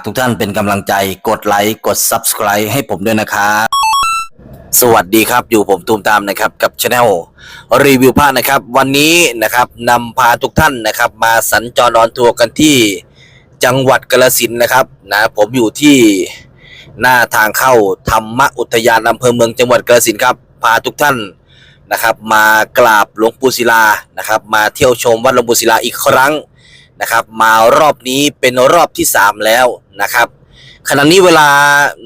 ากทุกท่านเป็นกำลังใจกดไลค์กด Subscribe ให้ผมด้วยนะครับสวัสดีครับอยู่ผมตูมตามนะครับกับช anel รีวิวผ้านะครับ วันนี้นะครับนำพาทุกท่านนะครับ มาสัญจรออนทัวร์กันที่จังหวัดกาฬสินนะครับนะผมอยู่ที่หน้าทางเข้าธรรมอุทยานอำเภอเมืองจังหวัดกาฬสินครับพาทุกท่านนะครับ มากราบหลวงปู่ศิลานะครับ มาเที่ยวชมวัดหลวงปู่ศิลาอีกครั้ง นะครับ มารอบนี้เป็นรอบที่ 3 แล้วนะครับ ขณะนี้เวลา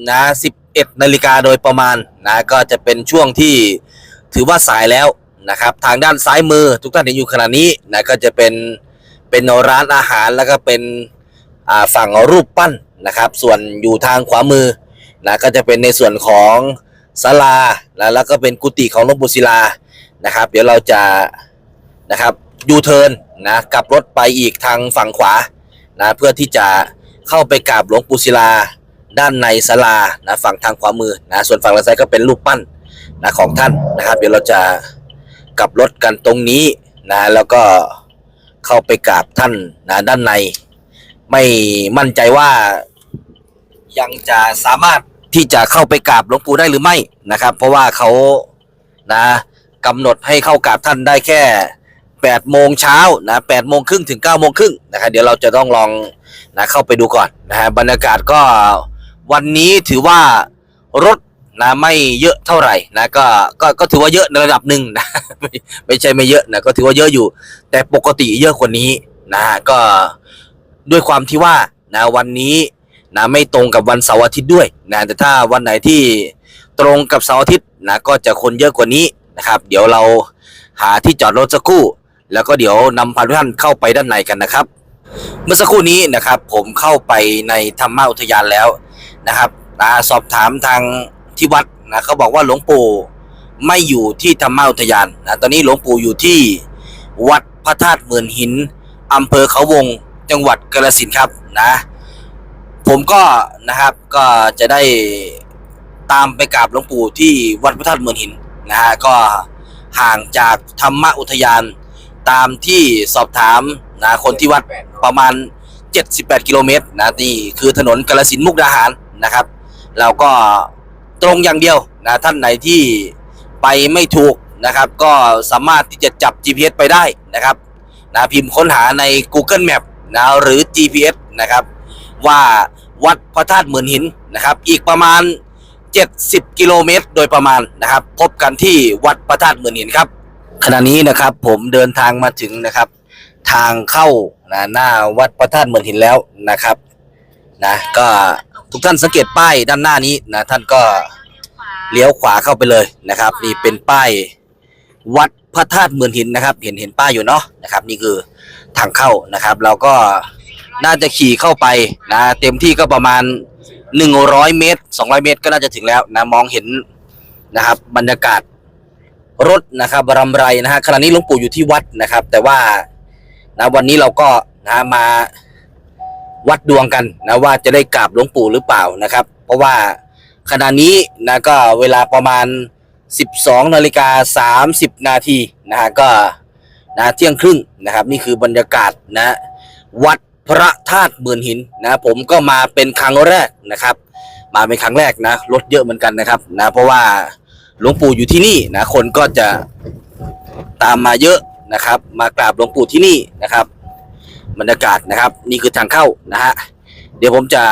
นะ11นาฬิกาโดยประมาณนะก็จะเป็นช่วงที่ถือว่าสายแล้วนะครับ ทางด้านซ้ายมือทุกท่านเห็นอยู่ขณะนี้นะก็จะเป็นเป็นร้านอาหารแล้วก็เป็นฝั่งรูปปั้นนะครับ ส่วนอยู่ทางขวามือนะก็จะเป็นในส่วนของศาลาแล้วก็เป็นกุฏิของหลวงปู่ศิลานะครับ เดี๋ยวเราจะนะครับยูเทิร์น นะกลับรถไปอีกทางฝั่งขวานะเพื่อที่จะเข้าไปกราบหลวงปู่ศิลา ด้านในศาลานะฝั่งทางขวามือนะส่วนฝั่งด้านซ้ายก็เป็นรูปปั้นนะของท่านนะครับ เดี๋ยวเราจะกลับรถกันตรงนี้นะแล้วก็เข้าไปกราบท่านนะด้านใน ไม่มั่นใจว่ายังจะสามารถที่จะเข้าไปกราบหลวงปู่ได้หรือไม่นะครับ เพราะว่าเขานะกำหนดให้เข้ากราบท่านได้แค่ 8โมงเช้านะ8โมงครึ่งถึง9โมงครึ่งนะครับเดี๋ยวเราจะต้องลองนะเข้าไปดูก่อนนะฮะบรรยากาศก็วันนี้ถือว่ารถนะไม่เยอะเท่าไหร่นะก็ก็ก็ถือว่าเยอะในระดับหนึ่งนะไม่ไม่ใช่ไม่เยอะนะก็ถือว่าเยอะอยู่ แต่ปกติเยอะกว่านี้นะฮะก็ด้วยความที่ว่านะวันนี้นะไม่ตรงกับวันเสาร์อาทิตย์ด้วยนะแต่ถ้าวันไหนที่ตรงกับเสาร์อาทิตย์นะก็จะคนเยอะกว่านี้นะครับ เดี๋ยวเราหาที่จอดรถสักครู่ แล้วก็เดี๋ยวนำพาทุกท่านเข้าไปด้านในกันนะครับ เมื่อสักครู่นี้นะครับ ผมเข้าไปในธรรมอุทยานแล้วนะครับสอบถามทางที่วัดนะเขาบอกว่าหลวงปู่ไม่อยู่ที่ธรรมอุทยานนะตอนนี้หลวงปู่อยู่ที่วัดพระธาตุหมื่นหินอำเภอเขาวงจังหวัดกาฬสินครับนะผมก็นะครับก็จะได้ตามไปกราบหลวงปู่ที่วัดพระธาตุหมื่นหินนะฮะก็ห่างจากธรรมอุทยาน ตามที่สอบถามนะคนที่วัดประมาณ 78 กิโลเมตรนะนี่คือถนนกาฬสินธุ์มุกดาหารนะครับเราก็ตรงอย่างเดียวนะท่านไหนที่ไปไม่ถูกนะครับ ก็สามารถที่จะจับ GPS ไปได้นะครับนะพิมพ์ค้นหาใน Google Map นะหรือ GPS นะครับ ว่าวัดพระธาตุหมื่นหินนะครับ อีกประมาณ 70 กิโลเมตร โดยประมาณนะครับ พบกันที่วัดพระธาตุหมื่นหินครับ ขณะนี้นะครับผมเดินทางมาถึงนะครับ ทางเข้านะหน้าวัดพระธาตุเมืองหินแล้วนะครับนะก็ทุกท่านสังเกตป้ายด้านหน้านี้นะท่านก็เลี้ยวขวาเข้าไปเลยนะครับ นี่เป็นป้ายวัดพระธาตุเมืองหินนะครับ เห็นเห็นป้ายอยู่เนาะนะครับ นี่คือทางเข้านะครับ เราก็น่าจะขี่เข้าไปนะเต็มที่ก็ประมาณ 100 เมตร 200 เมตรก็น่าจะถึงแล้วนะมองเห็นนะครับบรรยากาศ รถนะครับรำไรนะฮะขณะนี้หลวงปู่อยู่ที่วัดนะครับ แต่ว่านะวันนี้เราก็นะมาวัดดวงกันนะว่าจะได้กราบหลวงปู่หรือเปล่านะครับ เพราะว่าขณะนี้นะก็เวลาประมาณ 12นาฬิกา30 นาทีนะฮะก็นะเที่ยงครึ่งนะครับ นี่คือบรรยากาศนะวัดพระธาตุหมื่นหินนะผมก็มาเป็นครั้งแรกนะครับ มาเป็นครั้งแรกนะรถเยอะเหมือนกันนะครับนะเพราะว่า หลวงปู่อยู่ที่นี่นะคนก็จะตามมาเยอะนะครับ มากราบหลวงปู่ที่นี่นะครับบรรยากาศนะครับ นี่คือทางเข้านะฮะเดี๋ยวผมจะ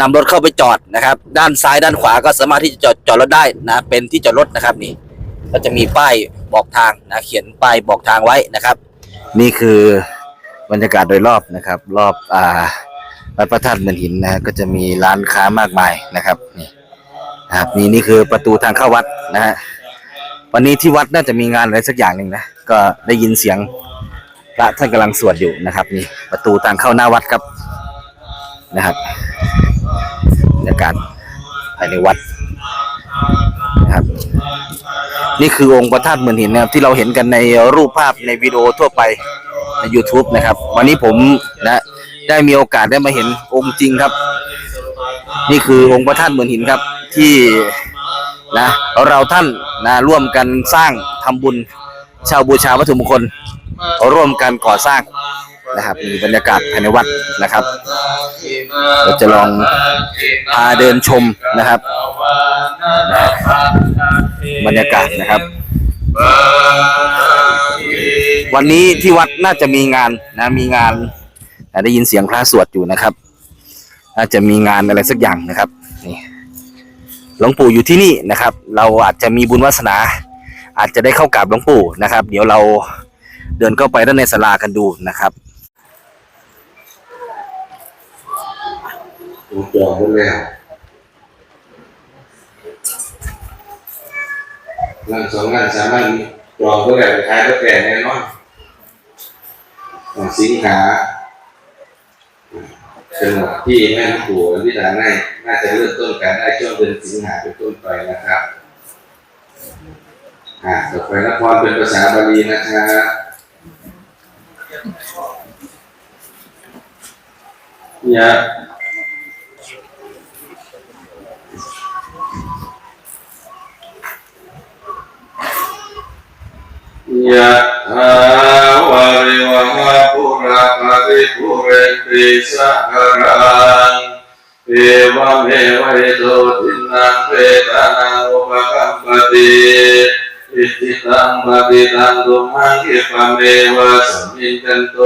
นำรถเข้าไปจอดนะครับ ด้านซ้ายด้านขวาก็สามารถที่จะจอดจอดรถได้นะเป็นที่จอดรถนะครับนี่ก็จะมีป้ายบอกทางนะเขียนป้ายบอกทางไว้นะครับ นี่คือบรรยากาศโดยรอบนะครับ รอบอ่าวัดพระธาตุเมืองหินนะก็จะมีร้านค้ามากมายนะครับนี่ ครับนี่นี่คือประตูทางเข้าวัดนะฮะวันนี้ที่วัดน่าจะมีงานอะไรสักอย่างหนึ่งนะก็ได้ยินเสียงพระท่านกำลังสวดอยู่นะครับนี่ประตูทางเข้าหน้าวัดครับนะครับบรรยากาศภายในวัดนะครับ นี่คือองค์พระธาตุเหมือนหินนะครับ ที่เราเห็นกันในรูปภาพในวิดีโอทั่วไปใน YouTube นะครับ วันนี้ผมนะได้มีโอกาสได้มาเห็นองค์จริงครับ นี่คือองค์พระธาตุเหมือนหินครับ ที่นะเราท่านนะร่วมกันสร้างทำบุญเชาวบูชาวัตถุมงคลร่วมกันก่อสร้างนะครับ มีบรรยากาศภายในวัดนะครับเราจะลองพาเดินชมนะครับ บรรยากาศนะครับ วันนี้ที่วัดน่าจะมีงานนะมีงานได้ยินเสียงพระสวดอยู่นะครับ น่าจะมีงานอะไรสักอย่างนะครับ หลวงปู่อยู่ที่นี่นะครับ เราอาจจะมีบุญวาสนา อาจจะได้เข้ากราบหลวงปู่นะครับ เดี๋ยวเราเดินเข้าไปด้านในศาลากันดูนะครับผมจองหมดแล้วงานสองงานสามงานจองเพื่อแบบขายรถแก่แน่นอนของสิงหาเป็นหมดที่แม่หลวงปู่และพิธาใน น่าจะเริ่มต้นการได้ช่วงเดือนสิงหาเป็นต้นไปนะครับอ่าต่อไปนครเป็นภาษาบาลีนะครับยะยะถาวาริวหาปุราภริปุเรนติสะหรัง เอวเมวัยโตทินังเปตานังอุปกัมปติอิติตังปฏิตังตุมังคิปะเมวะสมิจจันโต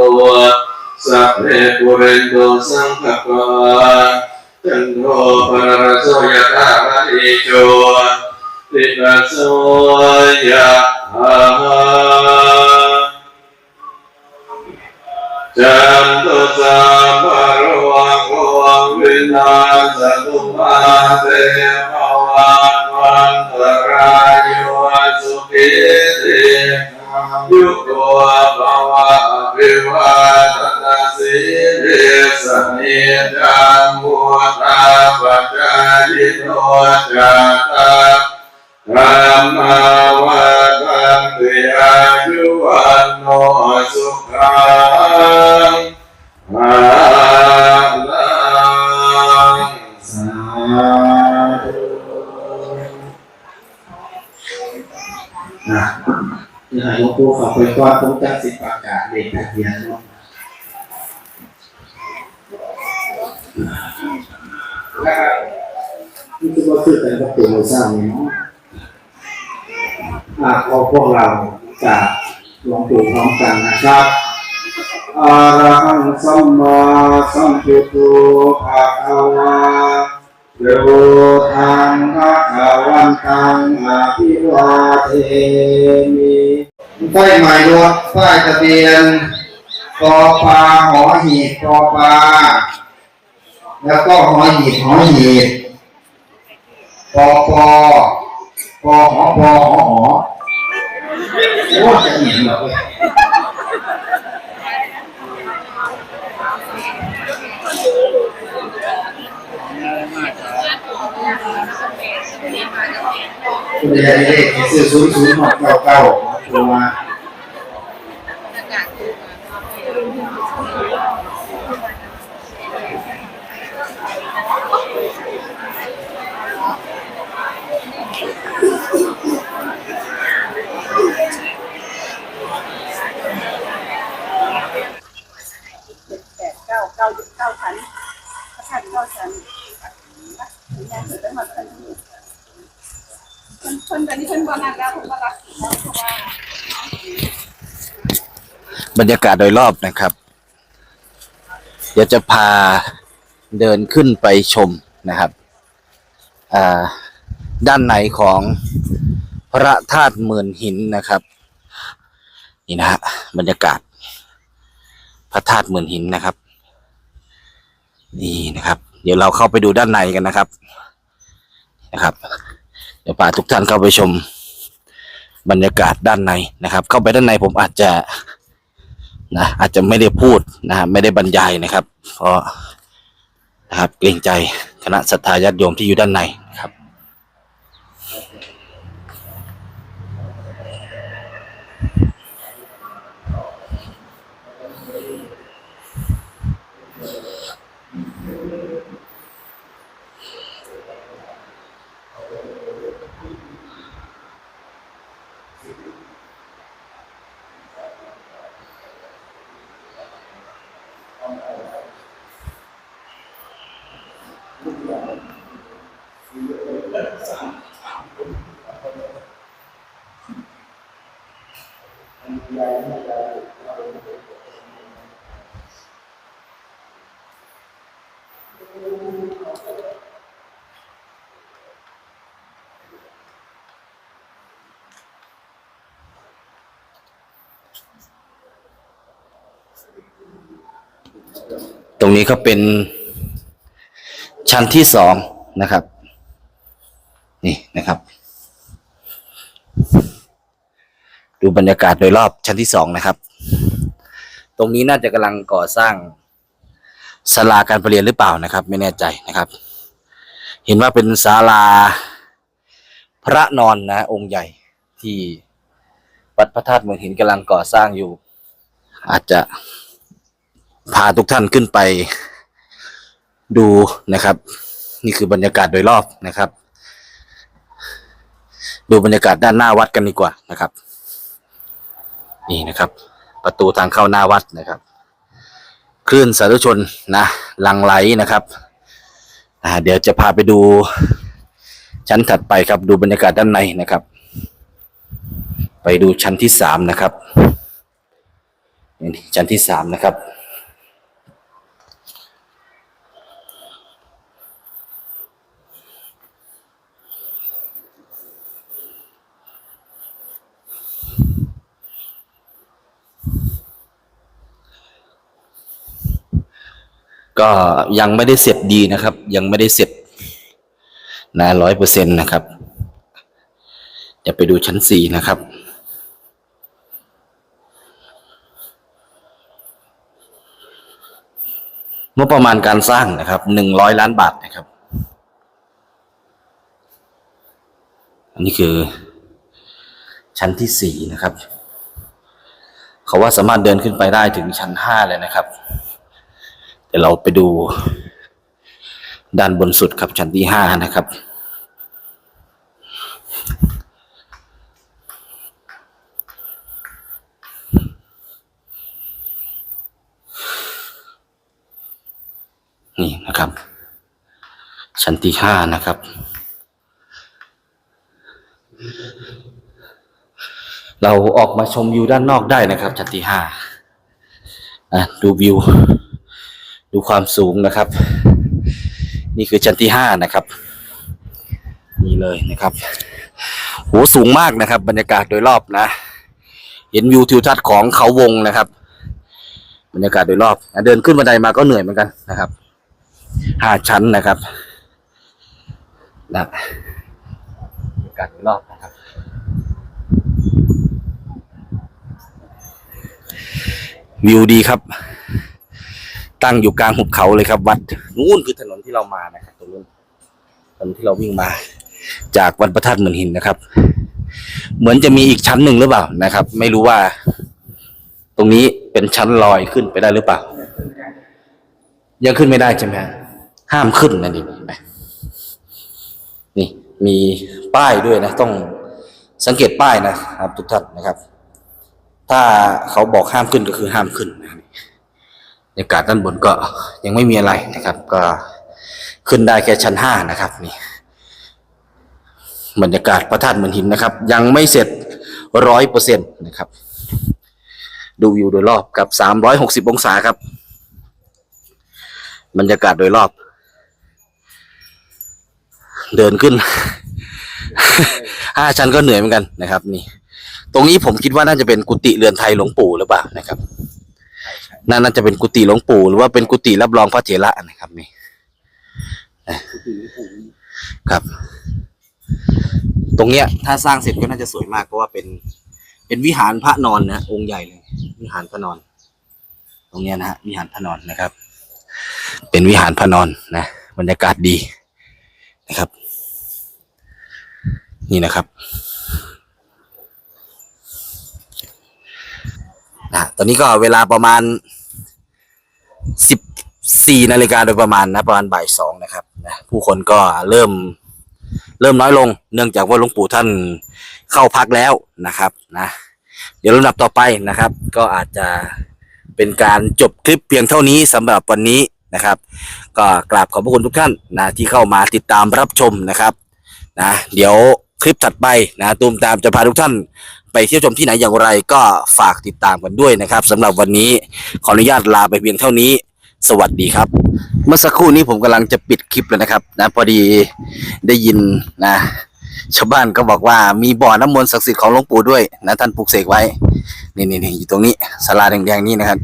สัพเพปุเรนโตสังขปะจันโทปนรสโสยะตาภริโจติปัสโสยะหา เตภวันวันตรายโยสุขิติยุโกภวะภิวาทนาสิริสนิจังมุตาปัจจายโนจัตตาธรรมาาศเลขทะเบียนรถนี่คือว่าคือแต่กับตัวเราสร้างเนี่ยเนาะขอพวกเราจากลวงปู่พร้อมกันนะครับอะระหังสัมมาสัมพุทโธภะคะวะโยธังภะคะวันตังอะภิวาเทมิไฟใหม่รถป้ายทะเบียน กอปลาหอหีบกอปลาแล้วก็หอหีบหอหีบปอปอปอหอปอหอหอโอ้จะเห็นเหรอเว้ยคุณยายเลขซื้อศูนย์ศูนย์หกเก้าเก้าตัวมา แปดเก้าเก้าเก้าชั้นพระธาตุเก้าชั้นงานเสร็จแล้วมากันเพิ่นเพิ่นตอนนี้เพิ่น บ่นักแล้วเพิ่นบ่รักแล้วเพราะว่าบรรยากาศโดยรอบนะครับ เดี๋ยวจะพาเดินขึ้นไปชมนะครับด้านในของพระธาตุหมื่นหินนะครับ นี่นะฮะบรรยากาศ พระธาตุหมื่นหินนะครับ นี่นะครับ เดี๋ยวเราเข้าไปดูด้านในกันนะครับ นะครับ เดี๋ยวพาทุกท่านเข้าไปชม บรรยากาศด้านในนะครับ เข้าไปด้านในผมอาจจะนะอาจจะไม่ได้พูดนะไม่ได้บรรยายนะครับ เพราะนะครับเกรงใจคณะศรัทธาญาติโยมที่อยู่ด้านในครับ ตรงนี้ก็เป็นชั้นที่สองนะครับ นี่นะครับ ดูบรรยากาศโดยรอบชั้นที่สองนะครับ ตรงนี้น่าจะกำลังก่อสร้างศาลาการประเรียนหรือเปล่านะครับ ไม่แน่ใจนะครับ เห็นว่าเป็นศาลาพระนอนนะ องค์ใหญ่ที่วัดพระธาตุเมืองหินกำลังก่อสร้างอยู่ อาจจะ พาทุกท่านขึ้นไปดูนะครับ นี่คือบรรยากาศโดยรอบนะครับ ดูบรรยากาศด้านหน้าวัดกันดีกว่านะครับ นี่นะครับ ประตูทางเข้าหน้าวัดนะครับคลื่นสาธุชนนะลังไหลนะครับอ่าเดี๋ยวจะพาไปดูชั้นถัดไปครับ ดูบรรยากาศด้านในนะครับ ไปดูชั้นที่สามนะครับนี่ชั้นที่สามนะครับ ก็ยังไม่ได้เสร็จดีนะครับ ยังไม่ได้เสร็จนะร้อยเปอร์เซ็นต์นะครับจะไปดูชั้นสี่นะครับงบประมาณการสร้างนะครับหนึ่งร้อยล้านบาทนะครับ อันนี้คือ ชั้นที่สี่นะครับ เขาว่าสามารถเดินขึ้นไปได้ถึงชั้นห้าเลยนะครับ เดี๋ยวเราไปดู ด้านบนสุดครับชั้นที่ห้านะครับ นี่นะครับ ชั้นที่ห้านะครับ เราออกมาชมวิวด้านนอกได้นะครับชั้นที่ห้าดูวิว ดูความสูงนะครับ นี่คือชั้นที่ห้านะครับ นี่เลยนะครับโหสูงมากนะครับ บรรยากาศโดยรอบนะ เห็นวิวทิวทัศน์ของเขาวงนะครับ บรรยากาศโดยรอบเดินขึ้นบันไดมาก็เหนื่อยเหมือนกันนะครับห้าชั้นนะครับนะบรรยากาศโดยรอบนะครับวิวดีครับ ตั้งอยู่กลางหุบเขาเลยครับวัดนู่นคือถนนที่เรามานะครับตรงนู้นถนนที่เราวิ่งมา จากวัดพระธาตุเหมือนหินนะครับ เหมือนจะมีอีกชั้นหนึ่งหรือเปล่านะครับ ไม่รู้ว่า ตรงนี้เป็นชั้นลอยขึ้นไปได้หรือเปล่า ยังขึ้นไม่ได้ใช่ไหมห้ามขึ้นนะนี่นไหมนี่มีป้ายด้วยนะ ต้องสังเกตป้ายนะครับทุกท่านนะครับ ถ้าเขาบอกห้ามขึ้นก็คือห้ามขึ้นนะ บบรรยากาศด้านบนก็ยังไม่มีอะไรนะครับ ก็ขึ้นได้แค่ชั้นห้านะครับนี่บรรยากาศพระธาตุเหมือนหินนะครับ ยังไม่เสร็จร้อยเปอร์เซ็นต์นะครับ ดูวิวโดยรอบกับสามร้อยหกสิบองศาครับ บรรยากาศโดยรอบ เดินขึ้นห้าชั้นก็เหนื่อยเหมือนกันนะครับ นี่ ตรงนี้ผมคิดว่าน่าจะเป็นกุฏิเรือนไทยหลวงปู่หรือเปล่านะครับ น่าน่าจะเป็นกุฏิหลวงปู่หรือว่าเป็นกุฏิรับรองพระเถระนะครับนี่ครับ ตรงเนี้ย ถ้าสร้างเสร็จก็น่าจะสวยมากเพราะว่าเป็น เป็นวิหารพระนอนนะองค์ใหญ่เลย วิหารพระนอน ตรงเนี้ยนะฮะวิหารพระนอนนะครับ เป็นวิหารพระนอนนะบรรยากาศดีนะครับ นี่นะครับนะตอนนี้ก็เวลาประมาณ สิบสี่นาฬิกาโดยประมาณนะประมาณบ่ายสองนะครับนะผู้คนก็เริ่มเริ่มน้อยลง เนื่องจากว่าหลวงปู่ท่านเข้าพักแล้วนะครับนะเดี๋ยวลำดับต่อไปนะครับ ก็อาจจะเป็นการจบคลิปเพียงเท่านี้สำหรับวันนี้นะครับ ก็กราบขอบพระคุณทุกท่านนะที่เข้ามาติดตามรับชมนะครับนะเดี๋ยวคลิปถัดไปนะตูมตามจะพาทุกท่านไปเที่ยวชมที่ไหนอย่างไรก็ฝากติดตามกันด้วยนะครับสำหรับวันนี้ขออนุญาตลาไปเพียงเท่านี้ สวัสดีครับ เมื่อสักครู่นี้ผมกำลังจะปิดคลิปแล้วนะครับ นะพอดีได้ยินนะชาวบ้านก็บอกว่ามีบ่อน้ำมนต์ศักดิ์สิทธิ์ของหลวงปู่ด้วยนะท่านปลูกเสกไว้ นี่นี่นี่อยู่ตรงนี้ศาลาแดงๆนี่นะครับ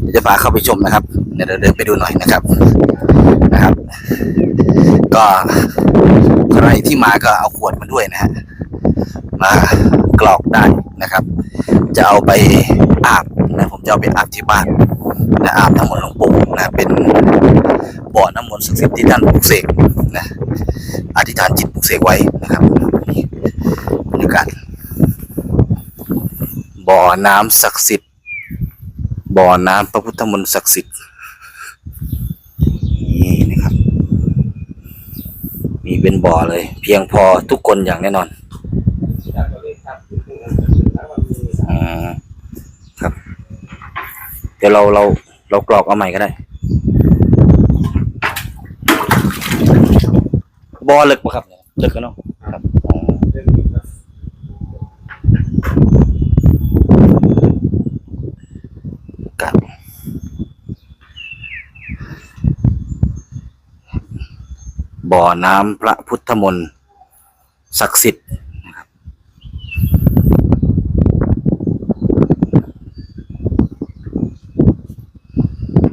เดี๋ยวจะพาเข้าไปชมนะครับเดี๋ยวเดินไปดูหน่อยนะครับนะครับ ก็ใครที่มาก็เอาขวดมาด้วยนะฮะมากรอกได้นะครับ จะเอาไปอาบนะผมจะเอาไปอาบที่บ้าน นะอาบน้ำมนต์หลวงปู่นะเป็นบ่อน้ำมนต์ศักดิ์สิทธิ์ที่ท่านปลุกเสกนะอธิษฐานจิตปลุกเสกไว้นะครับนี่บรรยากาศบ่อน้ำศักดิ์สิทธิ์บ่อน้ำพระพุทธมนต์ศักดิ์สิทธิ์นี่นะครับ มีเป็นบ่อเลย เพียงพอทุกคนอย่างแน่นอนอืมครับ เดี๋ยวเราเราเรากรอกเอาใหม่ก็ได้ บอเลึกปะครับเลึกกันเนาะครับอ๋อครับบ่อน้ำพระพุทธมนต์ศักดิ์สิทธิ์